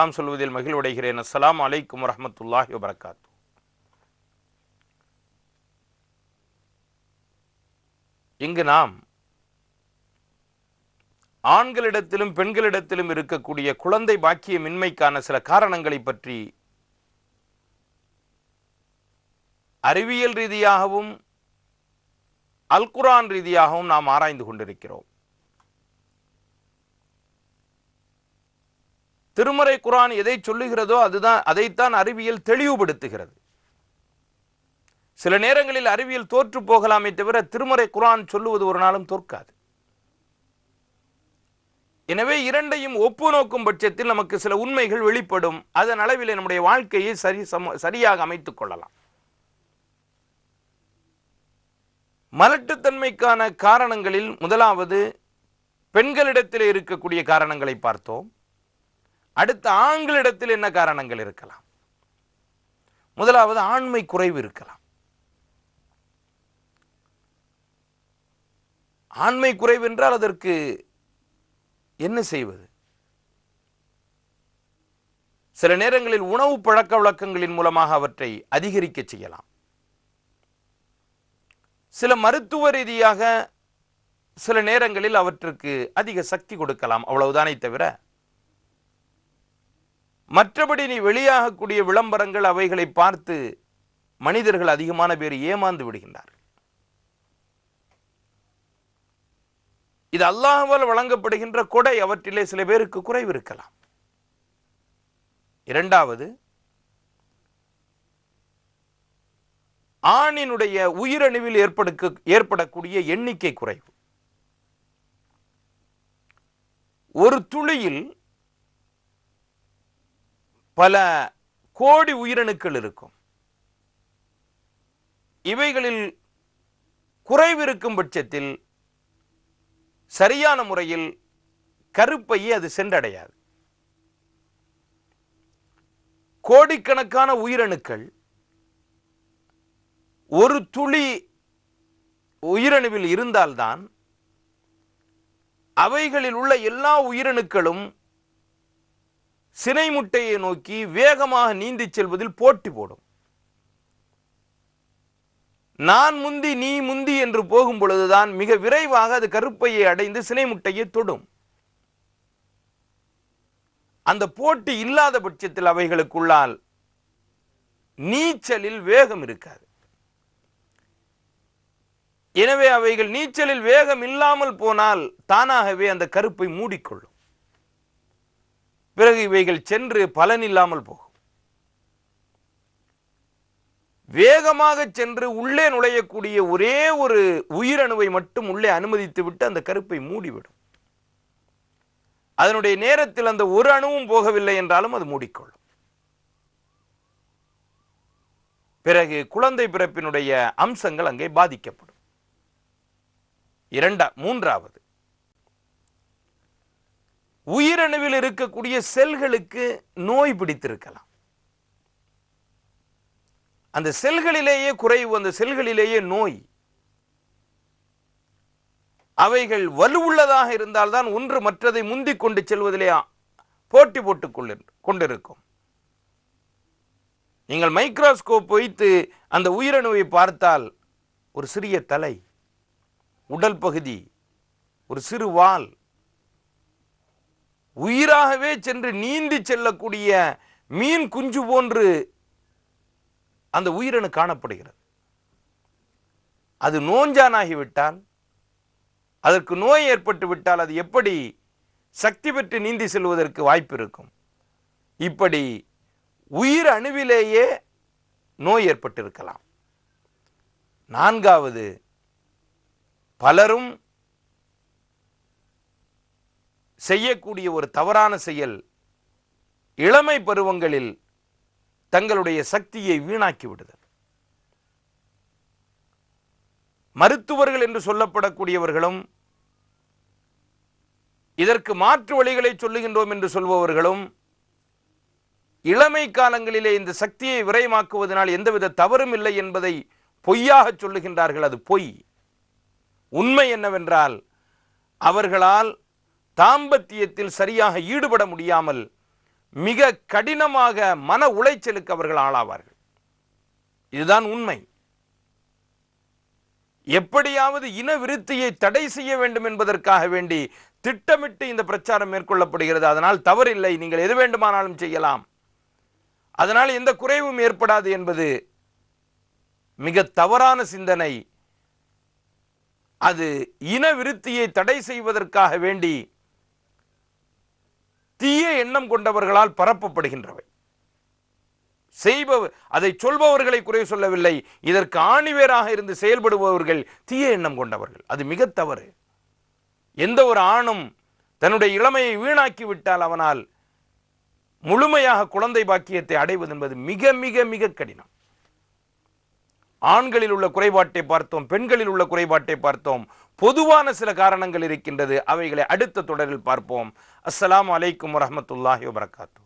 நாம் சொல்வதில் மகிழ்வடைகிறேன். அஸ்லாம் அலைக்கும் வரமத்துல்லாஹி வபரகாத்து இங்கு நாம் ஆண்களிடத்திலும் பெண்களிடத்திலும் இருக்கக்கூடிய குழந்தை பாக்கியமின்மைக்கான சில காரணங்களை பற்றி அறிவியல் ரீதியாகவும் அல்குரான் ரீதியாகவும் நாம் ஆராய்ந்து கொண்டிருக்கிறோம். திருமறை குரான் எதை சொல்லுகிறதோ அதுதான் அதைத்தான் அறிவியல் தெளிவுபடுத்துகிறது. சில நேரங்களில் அறிவியல் தோற்று போகலாமே தவிர திருமறை குரான் சொல்லுவது ஒரு நாளும் தோற்காது. எனவே இரண்டையும் ஒப்பு நோக்கும் பட்சத்தில் நமக்கு சில உண்மைகள் வெளிப்படும். அதன் அளவில் நம்முடைய வாழ்க்கையை சரி சம சரியாக அமைத்துக் கொள்ளலாம். மலட்டுத்தன்மைக்கான காரணங்களில் முதலாவது பெண்களிடத்தில் இருக்கக்கூடிய காரணங்களை பார்த்தோம். அடுத்த ஆண்களிடத்தில் என்ன காரணங்கள் இருக்கலாம்? முதலாவது ஆண்மை குறைவு இருக்கலாம். ஆண்மை குறைவு என்றால் அதற்கு என்ன செய்வது? சில நேரங்களில் உணவு பழக்க வழக்கங்களின் மூலமாக அவற்றை அதிகரிக்க செய்யலாம். சில மருத்துவ ரீதியாக சில நேரங்களில் அவற்றுக்கு அதிக சக்தி கொடுக்கலாம். அவ்வளவுதானே தவிர மற்றபடி நீ வெளியாகக்கூடிய விளம்பரங்கள் அவைகளை பார்த்து மனிதர்கள் அதிகமான பேர் ஏமாந்து விடுகின்றார். இது அல்லாஹால் வழங்கப்படுகின்ற கொடை அவற்றிலே சில பேருக்கு குறைவு இருக்கலாம். இரண்டாவது ஆணினுடைய உயிரணுவில் ஏற்படுக்க ஏற்படக்கூடிய எண்ணிக்கை குறைவு. ஒரு துளியில் பல கோடி உயிரணுக்கள் இருக்கும். இவைகளில் குறைவிருக்கும் பட்சத்தில் சரியான முறையில் கருப்பையை அது சென்றடையாது. கோடிக்கணக்கான உயிரணுக்கள் ஒரு துளி உயிரணுவில் இருந்தால்தான் அவைகளில் உள்ள எல்லா உயிரணுக்களும் சினை முட்டையை நோக்கி வேகமாக நீந்திச் செல்வதில் போட்டி போடும். நான் முந்தி நீ முந்தி என்று போகும் பொழுதுதான் மிக விரைவாக அது கருப்பையை அடைந்து சினை முட்டையை தொடும். அந்த போட்டி இல்லாத பட்சத்தில் அவைகளுக்குள்ளால் நீச்சலில் வேகம் இருக்காது. எனவே அவைகள் நீச்சலில் வேகம் இல்லாமல் போனால் தானாகவே அந்த கருப்பை மூடிக்கொள்ளும். பிறகு இவைகள் சென்று பலன் இல்லாமல் போகும். வேகமாக சென்று உள்ளே நுழையக்கூடிய ஒரே ஒரு உயிரணுவை மட்டும் உள்ளே அனுமதித்து விட்டு அந்த கருப்பை மூடிவிடும். அதனுடைய நேரத்தில் அந்த ஒரு அணுவும் போகவில்லை என்றாலும் அது மூடிக்கொள்ளும். பிறகு குழந்தை பிறப்பினுடைய அம்சங்கள் அங்கே பாதிக்கப்படும். இரண்டா மூன்றாவது உயிரணுவில் இருக்கக்கூடிய செல்களுக்கு நோய் பிடித்திருக்கலாம். அந்த செல்களிலேயே குறைவு அந்த செல்களிலேயே நோய். அவைகள் வலுவுள்ளதாக இருந்தால்தான் ஒன்று மற்றதை முந்திக் கொண்டு செல்வதிலே போட்டி போட்டுக் கொண்டிருக்கும். நீங்கள் மைக்ரோஸ்கோப் வைத்து அந்த உயிரணுவை பார்த்தால் ஒரு சிறிய தலை உடல் பகுதி ஒரு சிறு வால் உயிராகவே சென்று நீந்தி செல்லக்கூடிய மீன் குஞ்சு போன்று அந்த உயிரணு காணப்படுகிறது. அது நோஞ்சானாகிவிட்டால் அதற்கு நோய் ஏற்பட்டு விட்டால் அது எப்படி சக்தி பெற்று நீந்தி செல்வதற்கு வாய்ப்பு இருக்கும் இப்படி உயிர் அணுவிலேயே நோய் ஏற்பட்டிருக்கலாம். நான்காவது பலரும் செய்யக்கூடிய ஒரு தவறான செயல் இளமை பருவங்களில் தங்களுடைய சக்தியை வீணாக்கி விடுதல். மருத்துவர்கள் என்று சொல்லப்படக்கூடியவர்களும் இதற்கு மாற்று வழிகளை சொல்லுகின்றோம் என்று சொல்பவர்களும் இளமை காலங்களிலே இந்த சக்தியை விரயமாக்குவதனால் எந்தவித தவறும் இல்லை என்பதை பொய்யாக சொல்லுகின்றார்கள். அது பொய். உண்மை என்னவென்றால் அவர்களால் தாம்பத்தியத்தில் சரியாக ஈடுபட முடியாமல் மிக கடினமாக மன உளைச்சலுக்கு அவர்கள் ஆளாவார்கள். இதுதான் உண்மை. எப்படியாவது இன விருத்தியை தடை செய்ய வேண்டும் என்பதற்காக வேண்டி திட்டமிட்டு இந்த பிரச்சாரம் மேற்கொள்ளப்படுகிறது. அதனால் தவறில்லை. நீங்கள் எது வேண்டுமானாலும் செய்யலாம். அதனால் எந்த குறைவும் ஏற்படாது என்பது மிக தவறான சிந்தனை. அது இன விருத்தியை தடை செய்வதற்காக வேண்டி தீய எண்ணம் கொண்டவர்களால் பரப்பப்படுகின்றவை. செய்பவர் அதை சொல்பவர்களை குறை சொல்லவில்லை. இதற்கு ஆணிவேராக இருந்து செயல்படுபவர்கள் தீய எண்ணம் கொண்டவர்கள். அது மிக தவறு. எந்த ஒரு ஆணும் தன்னுடைய இளமையை வீணாக்கி விட்டால் அவனால் முழுமையாக குழந்தை பாக்கியத்தை அடைவது என்பது மிக மிக மிக கடினம். ஆண்களில் உள்ள குறைபாட்டை பார்த்தோம் பெண்களில் உள்ள குறைபாட்டை பார்த்தோம். பொதுவான சில காரணங்கள் இருக்கின்றது. அவைகளை அடுத்த தொடரில் பார்ப்போம். அஸ்லாம் அலைக்கும் வரமத்துல்லாஹி வபரகாத்து.